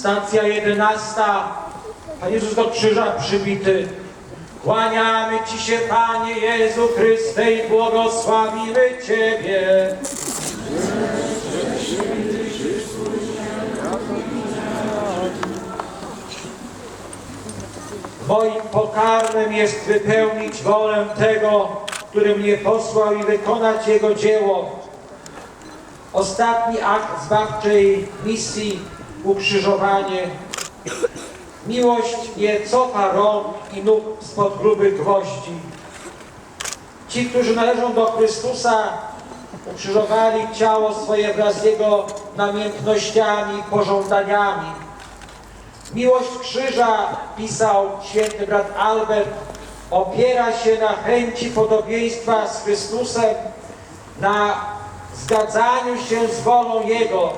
Stacja jedenasta. Pan Jezus do krzyża przybity. Kłaniamy Ci się, Panie Jezu Chryste, i błogosławimy Ciebie. Moim pokarmem jest wypełnić wolę tego, który mnie posłał i wykonać Jego dzieło. Ostatni akt zbawczej misji, ukrzyżowanie. Miłość nie cofa rąk i nóg spod grubych gwoździ. Ci, którzy należą do Chrystusa, ukrzyżowali ciało swoje wraz z Jego namiętnościami i pożądaniami. Miłość krzyża, pisał święty brat Albert, opiera się na chęci podobieństwa z Chrystusem, na zgadzaniu się z wolą Jego,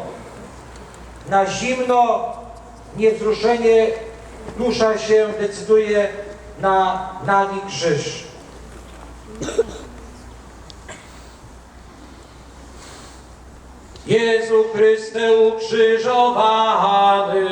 na zimno, niewzruszenie dusza się decyduje na nagi krzyż. Jezu Chryste ukrzyżowany.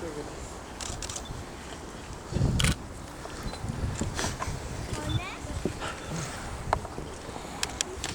Teşekkür ederim.